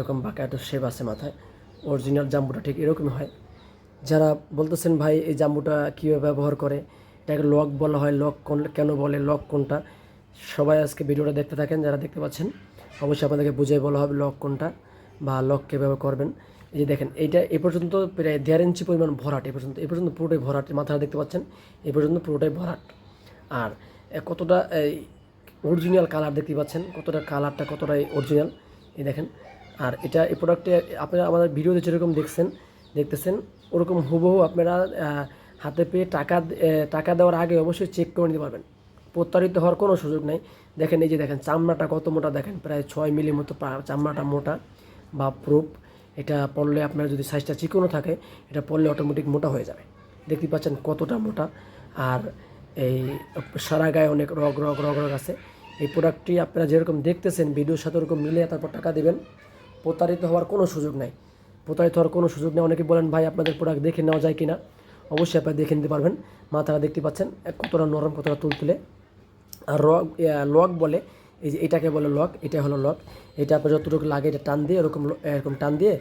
এরকম বাঁকা একটা শেপ আছে মাথায়। অরিজিনাল জাম্বুটা ঠিক এরকমই হয়। যারা বলতেছেন, ভাই, এই জাম্বুটা কীভাবে ব্যবহার করে? এটাকে লক বলা হয়। লক কোন, কেন বলে? লক কোনটা? সবাই আজকে ভিডিওটা দেখতে থাকেন, যারা দেখতে পাচ্ছেন, অবশ্যই আপনাদেরকে বুঝিয়ে বলা হবে লক কোনটা বা লক কীভাবে করবেন। এই যে দেখেন, এইটা এ পর্যন্ত প্রায় দেড় ইঞ্চি পরিমাণ ভরাট এ পর্যন্ত। এ পর্যন্ত পুরোটাই ভরাট মাথাটা দেখতে পাচ্ছেন? এ পর্যন্ত পুরোটাই ভরাট। আর কতটা, এই অরিজিনাল কালার দেখতে পাচ্ছেন? কতটা কালারটা কতটাই অরিজিনাল এই দেখেন আর এটা এই প্রোডাক্টে আপনারা আমাদের ভিডিওতে যেরকম দেখছেন, দেখতেছেন, ওরকম হুবহু আপনারা হাতে পেয়ে টাকা টাকা দেওয়ার আগে অবশ্যই চেক করে নিতে পারবেন। প্রতারিত হওয়ার কোনো সুযোগ নেই। দেখেন এই যে দেখেন, চামড়াটা কত মোটা দেখেন, প্রায় ছয় মিলি মতো চামড়াটা মোটা বা প্রুফ। এটা পড়লে আপনার যদি সাইজটা চিকনও থাকে, এটা পড়লে অটোমেটিক মোটা হয়ে যাবে। দেখতে পাচ্ছেন কতটা মোটা। আর এই সারা গায়ে অনেক রগ রগ রগ রগ আছে। এই প্রোডাক্টটি আপনারা যেরকম দেখতেছেন, ভিডিওর সাথে ওরকম মিলে তারপর টাকা দেবেন। প্রতারিত হওয়ার কোনো সুযোগ নাই। প্রতারিত হওয়ার কোনো সুযোগ নেই। অনেকে বলেন, ভাই, আপনাদের প্রোডাক্ট দেখে নেওয়া যায় কি না অবশ্যই আপনারা দেখে নিতে পারবেন। মাথাটা দেখতে পাচ্ছেন কতটা নরম, কতটা তুলতুলে। আর রক লক বলে, এই যে এটাকে বলে লক এটা হলো লক এটা আপনার যতটুকু লাগে এটা টান দিয়ে, এরকম এরকম টান দিয়ে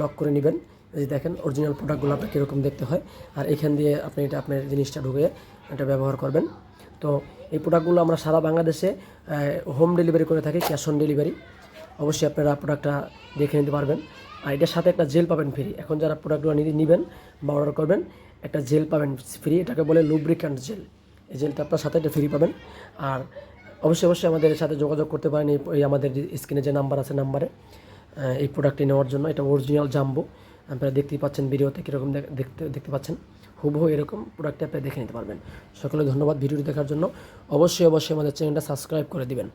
লক করে নেবেন। এই যে দেখেন অরিজিনাল প্রোডাক্টগুলো আপনার কীরকম দেখতে হয়। আর এখান দিয়ে আপনি এটা, আপনার জিনিসটা ঢুকে এটা ব্যবহার করবেন। তো এই প্রোডাক্টগুলো আমরা সারা বাংলাদেশে হোম ডেলিভারি করে থাকি ক্যাশ অন ডেলিভারি অবশ্যই আপনারা প্রোডাক্টটা দেখে নিতে পারবেন। আর এটার সাথে একটা জেল পাবেন ফ্রি এখন যারা প্রোডাক্টগুলো নেবেন বা অর্ডার করবেন, একটা জেল পাবেন ফ্রি এটাকে বলে লুব্রিক্যান্ট জেল এই জেলটা আপনার সাথে এটা ফ্রি পাবেন। আর অবশ্যই অবশ্যই আমাদের সাথে যোগাযোগ করতে পারেন এই আমাদের স্ক্রিনে যে নাম্বার আছে নাম্বারে এই প্রোডাক্টটি নেওয়ার জন্য। এটা অরিজিনাল জাম্বো আপনারা দেখতেই পাচ্ছেন ভিডিওতে কীরকম দেখ- দেখতে দেখতে পাচ্ছেন। হুবহু এরকম প্রোডাক্টটি আপনি দেখে নিতে পারবেন। সকলে ধন্যবাদ ভিডিওটি দেখার জন্য। অবশ্যই অবশ্যই আমাদের চ্যানেলটা সাবস্ক্রাইব করে দিবেন।